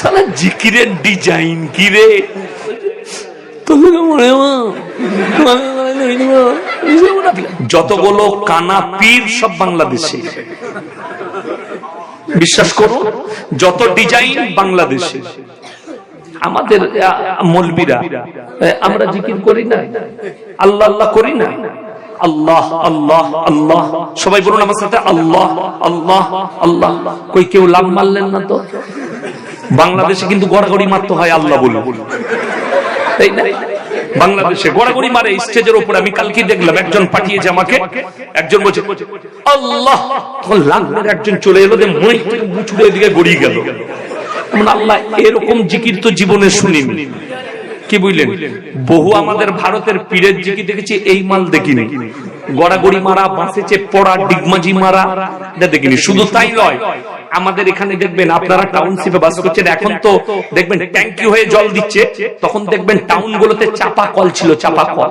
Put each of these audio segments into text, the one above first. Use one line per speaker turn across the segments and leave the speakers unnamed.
সালা জিকিরের ডিজাইন কি রে? যতগুলো কানা পীর সব বাংলাদেশে। বিশ্বাস করো, যত ডিজাইন বাংলাদেশে। আমাদের মলবিরা আমরা জিকির করি না। আল্লাহ আল্লাহ করি না। আল্লাহ আল্লাহ আল্লাহ। সবাই বলুন আমার সাথে, আল্লাহ আল্লাহ আল্লাহ। কই কেউ লাভ মারলেন না তো? বাংলাদেশে কিন্তু গড়াগড়ি মারতে হয়, আল্লাহ বলে। তাই না? বাংলাদেশে গড়াগড়ি মারে, স্টেজের আমি কালকে দেখলাম, একজন পাঠিয়েছে আমাকে। একজন বলছে, আল্লাহ! একজন চলে এলো মই মুচুড়ে গড়িয়ে গেল। আল্লাহ, এরকম জিকির তো জীবনে শুনিনি। কি বুঝলেন? বহু আমাদের ভারতের পীরের জিকি দেখেছি, এই মাল দেখিনি। গড়াগড়ি মারা বাঁচেছে পড়া, ডিগমাজি মারা, এটা দেখিনি। শুধু তাই নয়, আমাদের এখানে দেখবেন আপনারা টাউনশিপে বাস করছেন, এখন তো দেখবেন ট্যাঙ্কি হয়ে জল দিচ্ছে, তখন দেখবেন টাউন গুলোতে চাপা কল ছিল, চাপা কল।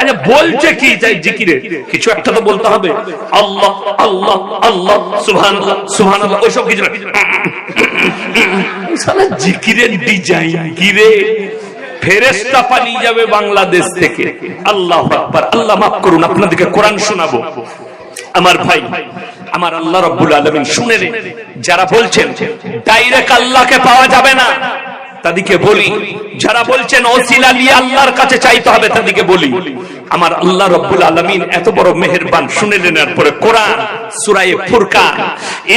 আচ্ছা বলছে কি যাই জিকিরে? কিছু একটা তো বলতে হবে। আল্লাহ আল্লাহ আল্লাহ, সুবহানাল্লাহ সুবহানাল্লাহ, ওইসব কিছু জিকিরের ডিজাইন কি রে? পালিয়ে যাবে বাংলাদেশ থেকে। আল্লাহ আল্লাহ করুন আমার ভাই, আমার আল্লাহ শুনে যারা বলছেন ডাইরেক্ট আল্লাহকে পাওয়া যাবে না। তাদেরকে বলি, যারা বলছেন ওসিলা নিয়ে আল্লাহর কাছে চাইতে হবে, তাদেরকে বলি। আমার আল্লাহ রব্বুল আলমিন এত বড় মেহেরবান, শুনে নেওয়ার পরে কোরআন, সুরায়ে ফুরকান।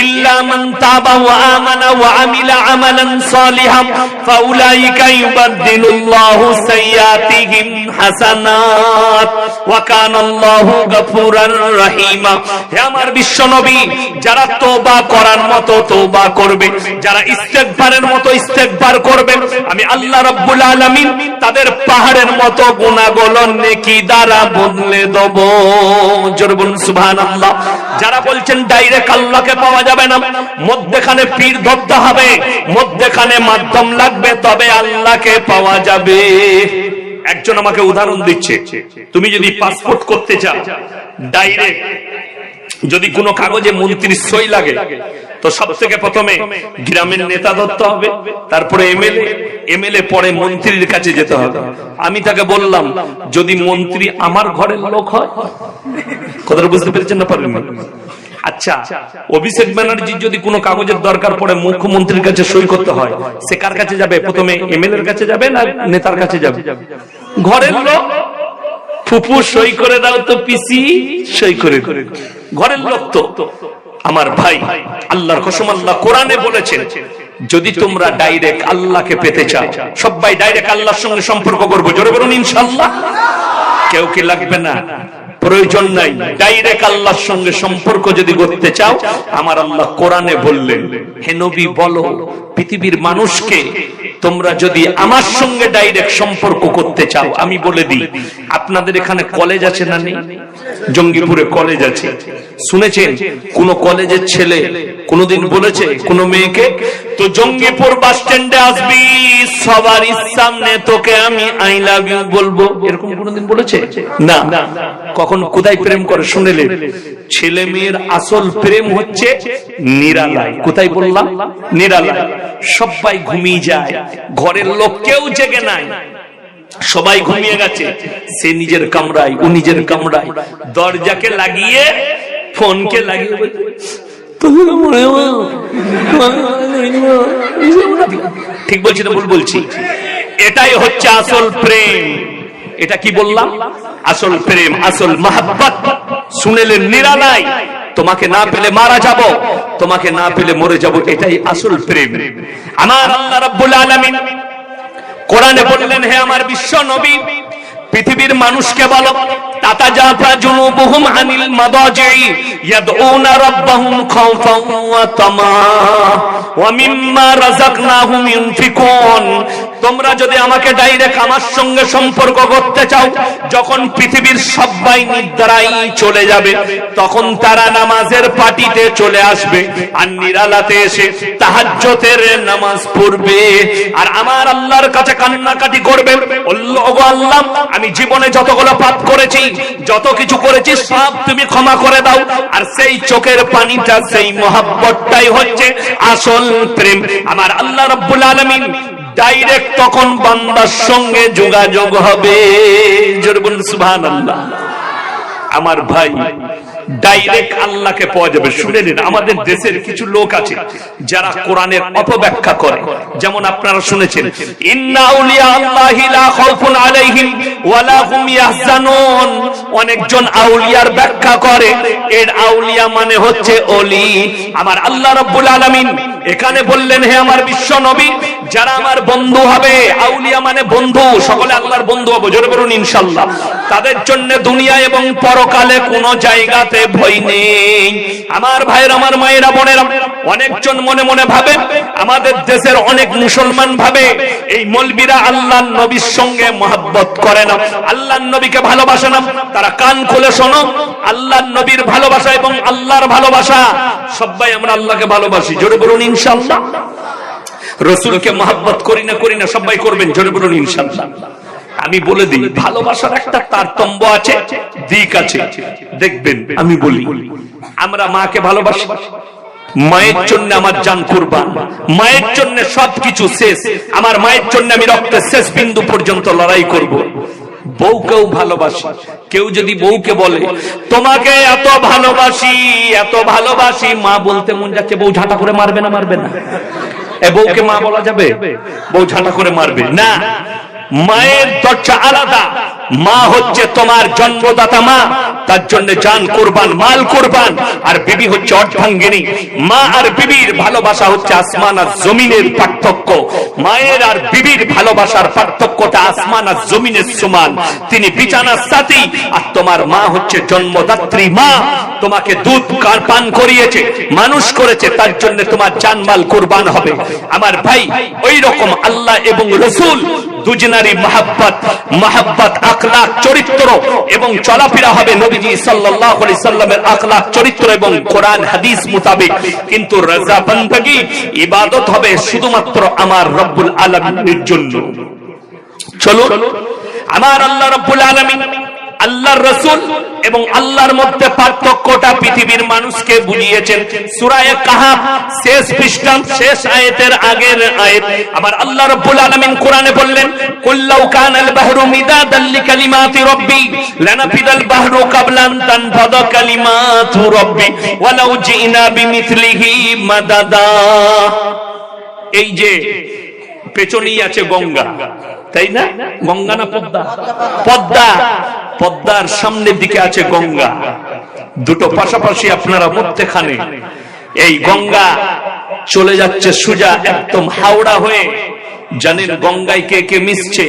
ইল্লা মান তাবা ওয়া আমানা ওয়া আমিলা আমালান সালিহান ফাউলাইকা ইউবাদদিলুল্লাহু সাইয়্যাতিহিম হাসানাত, ওয়া কানা আল্লাহু গফুরার রহিমা। হে আমার বিশ্ব নবী যারা তওবা করার মতো তওবা করবে, যারা ইস্তেগফারের মতো ইস্তেগফার করবে আমি আল্লাহ রাব্বুল আলামিন তাদের পাহাড়ের মতো গুনাহগুলো নেকি দ্বারা বদলে দেব। জোরে বলুন, সুবহানাল্লাহ। যারা বলছেন ডাইরেক্ট আল্লাহকে পাওয়া যাবে না, মধ্যখানে পীর ধরতে হবে, মধ্যখানে মাধ্যম লাগবে, তবে আল্লাহকে পাওয়া যাবে। একজন আমাকে উদাহরণ দিচ্ছে, তুমি যদি পাসপোর্ট করতে চাও ডাইরেক্ট যদি কোনো কাগজে মন্ত্রীর সই লাগে, তো সব থেকে প্রথমে গ্রামের নেতা ধরতে হবে, তারপরে এমএলএ এমএলএ পরে মন্ত্রীর কাছে যেতে হবে। আমি তাকে বললাম, যদি মন্ত্রী আমার ঘরের লোক হয়, কথাটা বুঝতে পেরেছেন না পারেন আচ্ছা অভিষেক ব্যানার্জির যদি কোনো কাগজের দরকার পড়ে মুখ্যমন্ত্রীর কাছে সই করতে হয়, সে কার কাছে যাবে? প্রথমে এমএলএ এর কাছে যাবে না নেতার কাছে যাবে? ঘরের লোক? ফুপু সই করে দাও তো পিসি। সই করে ঘরের লোক তো। আমার ভাই আল্লাহর কসম আল্লাহ কোরআনে বলেছেন যদি তোমরা ডাইরেক্ট আল্লাহকে পেতে চাও সবাই ডাইরেক্ট আল্লাহর সঙ্গে সম্পর্ক করব। জোরে বলুন ইনশাল্লাহ কেউ কি লাগবে না? প্রয়োজন নাই। ডাইরেক্ট আল্লাহর সঙ্গে সম্পর্ক যদি করতে চাও আমার আল্লাহ কোরআনে বললেন হে নবী বলো পৃথিবীর মানুষকে তোমরা যদি আমার সঙ্গে ডাইরেক্ট সম্পর্ক করতে চাও, আমি বলে দিই, আপনাদের এখানে কলেজ আছে না নেই? জঙ্গিপুরে কলেজ আছে। শুনেছেন? কোন কলেজের ছেলে কোনদিন বলেছে, কোন মেয়েকে, তো জঙ্গিপুর বাস স্ট্যান্ডে আসবি, সবার সামনে তোকে আমি আই লাভ ইউ বলব। এরকম কোনদিন বলেছে? না। কখন, কোথায় প্রেম করে? শুনেলে। ছেলে মেয়ের আসল প্রেম হচ্ছে নিরালায়। কোথায় বললাম? নিরালায়। সবাই ঘুমিয়ে যায়। ঘরের লোক কেউ জেগে নাই। সবাই ঘুমিয়ে গেছে। সে নিজের কামরায় ও নিজের কামরায়। দরজাকে লাগিয়ে ফোনকে লাগিয়ে বলছে, "তোকে মনে হয় ঠিক বলছি না ভুল বলছি? এটাই হচ্ছে আসল প্রেম। এটা কি বললাম? আসল প্রেম আসল মহাব্বত। শুনেলেন নিরালাই তোমাকে না পেলে মারা যাব। তোমাকে না পেলে মরে যাব, এটাই আসল প্রেম। আমার আল্লাহ রাব্বুল আলামিন কোরআনে বললেন, হে আমার বিশ্ব নবী পৃথিবীর মানুষকে বলো তাতা তাতাজাফা জুনুবুহুম আনিল মাদাজি, ইয়াদউনা রাব্বাহুম খাওফান ওয়া তামা, ওয়া মিম্মা রাযাকনাহুম ইউনফিকুন। তোমরা যদি আমাকে ডাইরেক্ট আমার সঙ্গে সম্পর্ক করতে চাও, যখন পৃথিবীর সবাই নিদ্রায় চলে যাবে, তখন তারা নামাজের পাটিতে চলে আসবে আর নিরালাতে এসে তাহাজ্জতের নামাজ পড়বে। আর আমার আল্লাহর কাছে কান্নাকাটি করবে, আল্লাহ আমি জীবনে যতগুলো পাপ করেছি, যত কিছু করেছি, সব তুমি ক্ষমা করে দাও। আর সেই চোখের পানিটা, সেই মহাব্বতটাই হচ্ছে আসল প্রেম। আমার আল্লাহ রব্বুল আলমিন ডাইরেক্ট তখন বান্দার সঙ্গে যোগাযোগ হবে। জোর বলুন, সুবহানাল্লাহ। আমার ভাই ডাইরেক্ট আল্লাহকে পাওয়া যাবে। শুনে নিন, আমাদের দেশের কিছু লোক আছে যারা কোরআনের অপব্যাখ্যা করে। যেমন আপনারা শুনেছেন অনেকজন আউলিয়ার ব্যাখ্যা করে, এর আউলিয়া মানে হচ্ছে ওলি আমার আল্লাহ রাব্বুল আলামিন এখানে বললেন, হে আমার বিশ্ব নবী, যারা আমার বন্ধু হবে, আউলিয়া মানে বন্ধু, সকলে আল্লাহর বন্ধু হবে, জোরে বলুন, ইনশাল্লাহ। তাদের জন্য দুনিয়া এবং পরকালে কোন জায়গাতে ভয় নেই। আমার ভাইয়ের, আমার মায়েরা, বোনেরা অনেকজন মনে মনে ভাবে, আমাদের দেশের অনেক মুসলমান ভাবে, এই মলবিরা আল্লাহ নবীর সঙ্গে মহাব্বত করে না। আল্লাহ নবীকে ভালোবাসে না। তারা কান খুলে শোনো আল্লাহ নবীর ভালোবাসা এবং আল্লাহর ভালোবাসা সবাই আমরা আল্লাহকে ভালোবাসি। জোরে বলুন ইনশাল্লাহ রসুলকে মহাব্বত করি না করি না সবাই করবেন। জোরে বলুন ইনশাল্লাহ আমি বলে দিই, ভালোবাসার একটা তারতম্য আছে, দিক আছে। দেখবেন, আমি বলি, আমরা মাকে ভালোবাসি। মায়ের জন্য আমার জান কুরবান, মায়ের জন্য সবকিছু শেষ, আমার মায়ের জন্য আমি রক্তের শেষ বিন্দু পর্যন্ত লড়াই করব। বউকেও ভালোবাসি, কেউ যদি বউকে বলে, তোমাকে এত ভালোবাসি এত ভালোবাসি মা বলতে মন যাচ্ছে, বউ ঝাঁটা করে মারবে না মারবে না? এ বউকে মা বলা যাবে? বউ ঝাঁটা করে মারবে। না, মায়ের দরজা আলাদা, মা হচ্ছে তোমার জন্মদাতা মা তার জন্য জান কোরবান, মাল কোরবান। আর বিবি হচ্ছে অর্ধাঙ্গিনী। মা আর বিবির ভালোবাসা হচ্ছে আসমান আর জমিনের পার্থক্য। মায়ের আর বিবির ভালোবাসার পার্থক্যটা আসমান আর জমিনের সমান। তিনি বিছানার সাথী আর তোমার মা হচ্ছে জন্মদাত্রী মা। তোমাকে দুধ কার পান করিয়েছে? মানুষ করেছে, তার জন্য তোমার জানমাল কোরবান হবে। আমার ভাই ওই রকম আল্লাহ এবং রসুল, দুজনারই মহাব্বত মহাব্বত আখলাক চরিত্র এবং চলাফেরা হবে নবীজি সাল্লাল্লাহু আলাইহি সাল্লামের اخلاق চরিত্র এবং কোরআন, হাদিস মোতাবেক। কিন্তু রাজা বান্দাগি, ইবাদত হবে শুধুমাত্র আমার রব্বুল আলামিনের জন্য। চলো আমার আল্লাহ রব্বুল আলামিন আল্লাহর রসুল এবং আল্লাহর মধ্যে পার্থক্যটা পৃথিবীর মানুষকে বুঝিয়েছেন সুরায় কাহাব শেষ পৃষ্ঠা শেষ আয়াতের আগের আয়াত। আমার আল্লাহ রাব্বুল আলামিন কোরআনে বললেন কুল্লাউ বাহরু রাব্বি বাহরু রাব্বি, ওয়ালাউ জিনা বিমিথলিহি মাদাদা। এই যে পেছনেই আছে গঙ্গা। তাই না? গঙ্গা না পদ্মা? পদ্মা। পদ্মার সামনের দিকে আছে গঙ্গা। দুটো পাশাপাশি আপনারা মধ্যেখানে এই গঙ্গা চলে যাচ্ছে সুজা একদম হাওড়া হয়ে। জানেন গঙ্গায় কে কে মিশছে?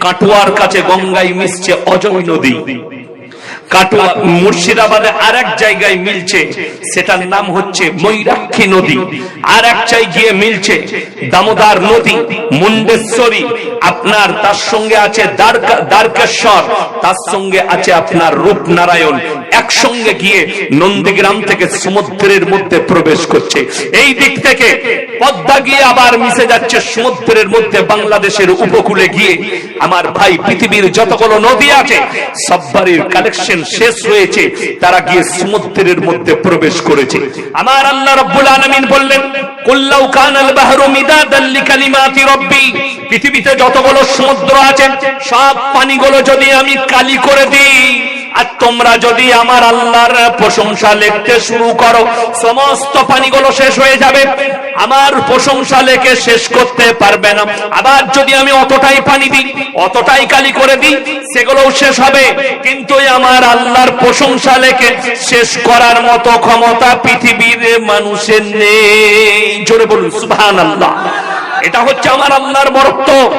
কাটুয়ার কাছে গঙ্গায় মিশছে অজয় নদী। কাটোয়া মুর্শিদাবাদে আর এক জায়গায় মিলছে। সেটার নাম হচ্ছে ময়ূরাক্ষী নদী। আর এক গিয়ে মিলছে দামোদর নদী, মুন্ডেশ্বরী। আপনার তার সঙ্গে আছে দ্বারকেশ্বর, তার সঙ্গে আছে আপনার রূপনারায়ণ। একসঙ্গে গিয়ে নন্দীগ্রাম থেকে সমুদ্রের মধ্যে প্রবেশ করছে। এই দিক থেকে পদ্মা গিয়ে আবার মিশে যাচ্ছে সমুদ্রের মধ্যে বাংলাদেশের উপকূলে গিয়ে। আমার ভাই পৃথিবীর যতগুলো নদী আছে সববারের কালেকশন শেষ হয়েছে, তারা গিয়ে সমুদ্রের মধ্যে প্রবেশ করেছে। আমার আল্লাহ রব্বুল আলামিন বললেন কুল্লাউ কানাল বাহরু মিদাদাল লিকালিমাতি রব্বি। পৃথিবীতে যতগুলো সমুদ্র আছে, সব পানিগুলো যদি আমি কালি করে দিই, আর তোমরা যদি আমার আল্লাহর প্রশংসা লিখতে শুরু করো, সমস্ত পানিগুলো শেষ হয়ে যাবে। আমার প্রশংসা লেখে শেষ করতে পারবে না। আবার যদি আমি অতটাই পানি দিই, অতটাই কালি করে দিই, সেগুলোও শেষ হবে। কিন্তু আমার আল্লাহর প্রশংসা লেখে শেষ করার মতো ক্ষমতা পৃথিবীর মানুষের নেই। জোরে বলুন, সুবহানাল্লাহ। এটা হচ্ছে আমার আল্লাহর বরত্ব।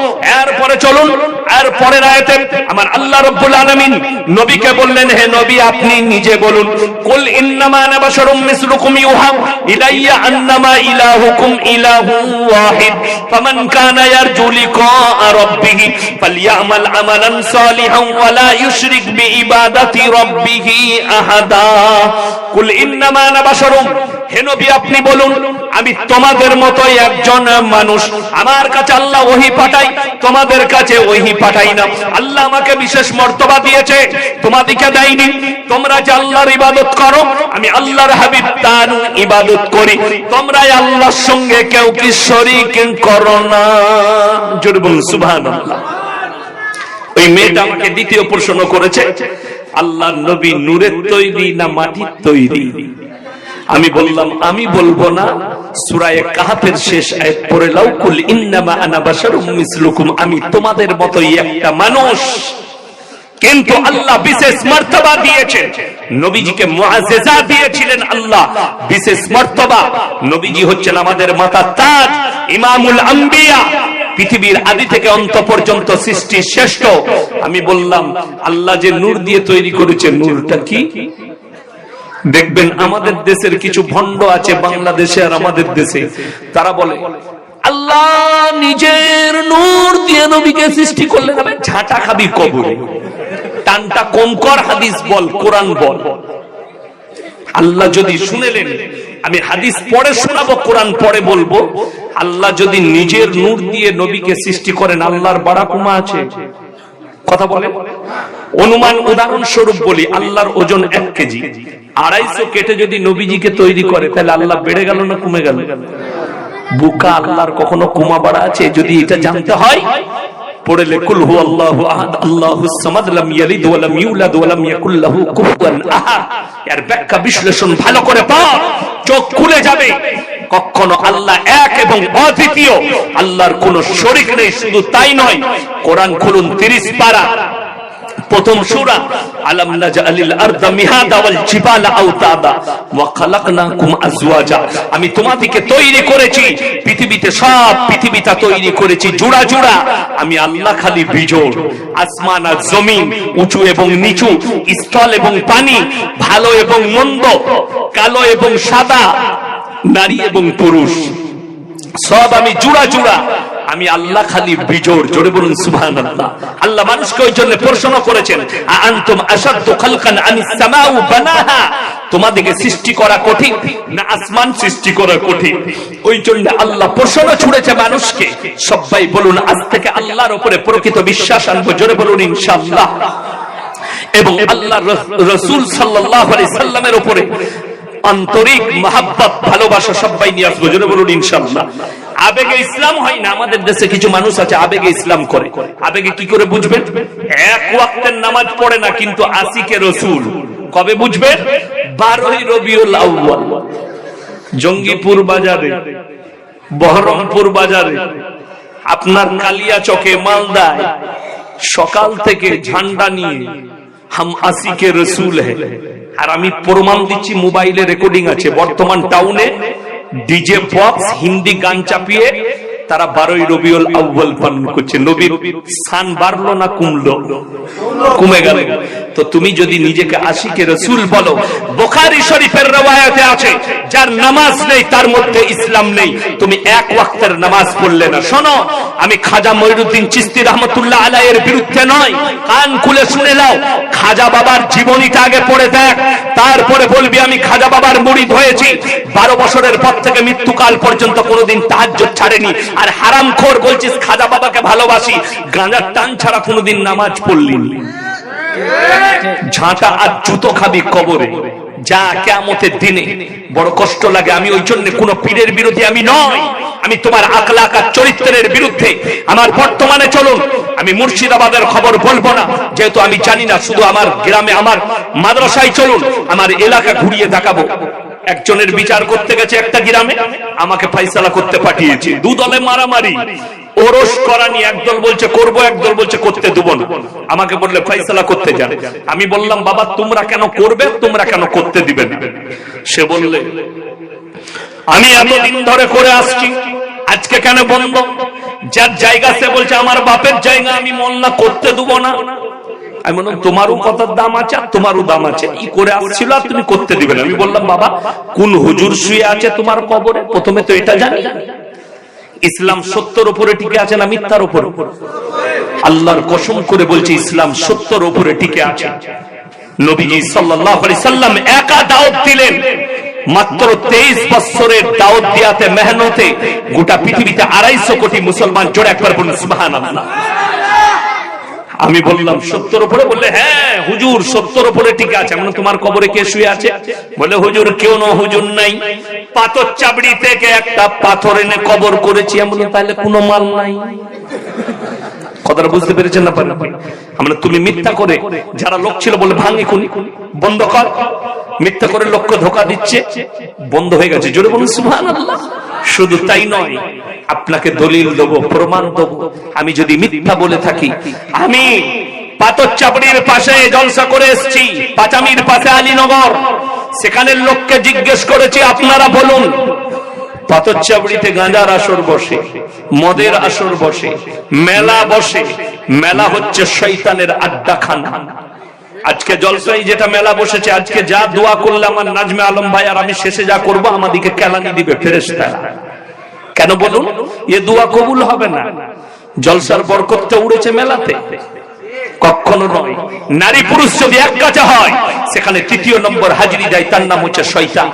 এরপরে চলুন আর পরের আয়াতে আমার আল্লাহ রাব্বুল আলামিন নবীকে বললেন, হে নবী, আপনি নিজে বলুন, কুল ইন্নামা আনা বাশারুম মিসলুকুম ইউহা ইলাইয়া আন্নামা ইলাহুকুম ইলাহুন ওয়াহিদ, ফামান কানা ইয়ারজু লিকা রাব্বিহ, ফালইয়ামাল আমালান সালিহান ওয়া লা ইউশরিক বিইবাদাতি রাব্বিহ আহাদা কুল ইন্নামা আনা বাশারুম হে নবী, আপনি বলুন আমি তোমাদের মতোই একজন মানুষ। আমার কাছে আল্লাহ ওহি পাঠাই, তোমাদের কাছে ওহি পাঠাই না। আল্লাহ আমাকে বিশেষ মর্তবা দিয়েছে তোমাদিকে দেয়নি। তোমরা যে আল্লাহর ইবাদত করো, আমি আল্লাহর হাবিব তার ইবাদত করি। তোমরা আল্লাহর সঙ্গে কেউ কি শরীক করো না। জোরে বলুন, সুবহানাল্লাহ। ওই মেয়েটা আমাকে দ্বিতীয় প্রশ্ন করেছে, আল্লাহ নবী নূরের তৈরি না মাটির তৈরি? আমি বললাম, আমি বলব না। সুরায়ে কাহাফের শেষ আয়াত পড়ে লাও কুল ইন্নামা আনা বাশারুম মিসলুকুম। আমি তোমাদের মতোই একটা মানুষ। কিন্তু আল্লাহ বিশেষ মর্তবা দিয়েছেন। নবীজিকে মুআজ্জিজা দিয়েছিলেন আল্লাহ। বিশেষ মর্তবা। নবীজি হচ্ছেন আমাদের মাতা তাজ, ইমামুল আম্বিয়া। পৃথিবীর আদি থেকে অন্ত পর্যন্ত সৃষ্টি শ্রেষ্ঠ। আমি বললাম, আল্লাহ যে নূর দিয়ে তৈরি করেছে, নূরটা কি? দেখবেন আমাদের দেশের কিছু ভণ্ড আছে, বাংলাদেশে আর আমাদের দেশে। তারা বলে, আল্লাহ নিজের নূর দিয়ে নবীকে সৃষ্টি করলেন আবার ঝাঁটা খাবি কবরে। টানটা কম কর হাদিস বল, কোরআন বল। আল্লাহ যদি শুনেলেন, আমি হাদিস পড়ে শোনাবো, কোরআন পড়ে বলব। আল্লাহ যদি নিজের নূর দিয়ে নবীকে সৃষ্টি করেন, আল্লাহর বাড়াকুমা আছে। কথা বলে? অনুমান উদাহরণস্বরূপ বলি, আল্লাহর ওজন এক কেজি। আড়াইশো কেটে যদি নবীজিকে তৈরি করে, তাহলে আল্লাহ বেড়ে গেল না কমে গেল? বুকা আল্লাহর কখনো কুমা বাড়া আছে? যদি এটা জানতে হয় বিশ্লেষণ ভালো করে পড়, চোখ খুলে যাবে। কখনো আল্লাহ এক এবং অদ্বিতীয়। আল্লাহর কোনো শরীক নেই, শুধু তাই নয়, কোরআন খুলুন 30 পারা। প্রথম সূরা, আলাম নাজআলিল আরদা মিহাদা ওয়াল জিবালা আওতাদা ওয়া খালাকনাকুম আজওয়াজা। আমি তোমাদেরকে তৈরি করেছি, পৃথিবীতে সব পৃথিবীটা তৈরি করেছি, জোড়া জোড়া। আমি আল্লাহ খালি বিজোড়, আসমান আর জমিন, উঁচু এবং নিচু, স্থল এবং পানি, ভালো এবং মন্দ, কালো এবং সাদা নারী এবং পুরুষ, সব আমি জুড়া জুড়া। আমি আল্লাহ খালি বিজোড়, জোরে বলুন সুবহান আল্লাহ আল্লাহ মানুষকে ওই জন্য প্রশ্ন করেছেন আনতুম আসাদ্দু খালকান আনিস সামাউ বানাহা? তোমাদেরকে সৃষ্টি করা কঠিন না আসমান সৃষ্টি করা কঠিন? ওই জন্য আল্লাহ প্রশ্ন ছুড়েছে মানুষকে, সবাই বলুন, আজ থেকে আল্লাহর উপরে প্রকৃত বিশ্বাস আনব, জোরে বলুন ইনশাআল্লাহ। এবং আল্লাহ রসুল আলাইহি সাল্লামের উপরে আন্তরিক মহাব্বত, ভালোবাসা সবাই নিয়ে আসব। জোরে বলুন, ইনশাআল্লাহ। আবেগে ইসলাম হয় না, আমাদের দেশে কিছু মানুষ আছে, আবেগে ইসলাম করে। আবেগে কি করে বুঝবেন এক ওয়াক্তের নামাজ পড়ে না, কিন্তু আশিকে রসুল। কবে বুঝবেন বারোই রবিউল আউ্বাল জঙ্গিপুর বাজারে, বহরমপুর বাজারে, আপনার কালিয়া চকে মালদায়, সকাল থেকে ঝান্ডা নিয়ে হাম রসুল হে আর আমি প্রমাণ দিচ্ছি মোবাইলে রেকর্ডিং আছে বর্তমান টাউনে ডিজে বক্স হিন্দি গান চাপিয়ে তারা বারোই রবিউল আউ্বাল পালন করছে। নবীর স্থান বাড়লো না কমলো? কমে গেল। তো তুমি যদি নিজেকে আশিকে রসুল বলো, বোখারি শরীফের রবায়াতে আছে, যার নামাজ নেই, তার মধ্যে ইসলাম নেই। তুমি এক ওয়াক্তের নামাজ পড়লে না। শোনো, আমি খাজা মঈনুদ্দিন চিস্তি রহমতুল্লাহ আলাইয়ের বিরুদ্ধে নয়। কান খুলে শুনে নাও, খাজা বাবার জীবনীটা আগে পড়ে দেখ। তারপরে বলবি, আমি খাজা বাবার মুড়িদ হয়েছি। বারো বছরের পর থেকে মৃত্যুকাল পর্যন্ত কোনোদিন তাহাজ্জুদ ছাড়েনি। আর হারাম খোর বলছিস, খাজা বাবাকে ভালোবাসি, গাঁজার টান ছাড়া কোনোদিন নামাজ পড়লি ঝাঁটা আর জুতো খাবি কবরে। যা কেমতের দিনে বড় কষ্ট লাগে, আমি ওই জন্য কোন পীরের বিরোধী আমি নয় আমি তোমার আকলাক আর চরিত্রের বিরুদ্ধে। আমার বর্তমানে চলুন, আমি মুর্শিদাবাদের খবর বলব না। যেহেতু আমি জানি না, শুধু আমার গ্রামে, আমার মাদ্রাসায় চলুন, আমার এলাকা ঘুরিয়ে দেখাবো। একজনের বিচার করতে গেছে একটা গ্রামে, আমাকে ফাইসালা করতে পাঠিয়েছে। দু দলে মারামারি, ওরস করানি একদল বলছে, করব, একদল বলছে, করতে দেবো না। আমাকে বললে, ফাইসালা করতে যান। আমি বললাম, বাবা, তোমরা কেন করবে? তোমরা কেন করতে দিবে সে বললে, আমি এতদিন ধরে করে আসছি, আজকে কেন বন্ধ? যার জায়গা সে বলছে, আমার বাপের জায়গা, আমি মোল্লা করতে দেবো না। আমি বললাম, তোমারও কথার দাম আছে আর তোমারও দাম আছে। ই করে আসছিল আর তুমি করতে দিবে না। আমি বললাম, বাবা, কোন হুজুর শুয়ে আছে তোমার কবরে? প্রথমে তো এটা জানি। ইসলাম সত্যর উপরে টিকে আছে না মিথ্যার উপরে আল্লাহর কসম করে বলছে, ইসলাম সত্যর উপরে টিকে আছে। নবীজি সাল্লাল্লাহু আলাইহি সাল্লাম একা দাওয়াত দিলেন। মাত্র তেইশ বছরের দাওয়াত দিয়াতে মেহনতে গোটা পৃথিবীতে আড়াইশো কোটি মুসলমান জোড়ে একবার বলুন, সুবহানাল্লাহ। আমি বললাম সত্তর উপরে? বললে হ্যাঁ হুজুর সত্তর উপরে ঠিক আছে। মানে তোমার কবরে কে শুয়ে আছে? বলে হুজুর, কেউ না হুজুর নাই। পাথর চাবড়ি থেকে একটা পাথর এনে কবর করেছি। আমি তাহলে কোনো মাল নাই। কথাটা বুঝতে পেরেছেন না আমরা তুমি মিথ্যা করে যারা লোক ছিল বলে ভাঙি খুনি, বন্ধ কর। মিথ্যা করে লোককে ধোকা দিচ্ছে, বন্ধ হয়ে গেছে। জোরে বলুন, সুবহানাল্লাহ। শুধু তাই নয়, আপনাকে দলিল দেব, প্রমাণ দেব। আমি যদি মিথ্যা বলে থাকি, আমি পাথর চাপড়ির পাশে জলসা করে এসেছি, পাচামির পাশে আলীনগর। সেখানের লোককে জিজ্ঞেস করেছি, আপনারা বলুন, পাথর চাপড়িতে গাঁজার আসর বসে, মদের আসর বসে, মেলা বসে, মেলা হচ্ছে শৈতানের আড্ডাখানা। আজকে জলসাই যেটা মেলা বসেছে, আজকে যা দোয়া করলে আমার নাজমে আলম ভাই, আর আমি শেষে যা করব, আমাদিকে কেলানি দিবে ফেরেস্তা কেন বলুন? এ দোয়া কবুল হবে না। জলসার বরকতটা উড়েছে মেলাতে। কখনো নয়। নারী পুরুষ যদি এক কাছে হয়, সেখানে তৃতীয় নম্বর হাজিরি যায় তার নাম হচ্ছে শয়তান।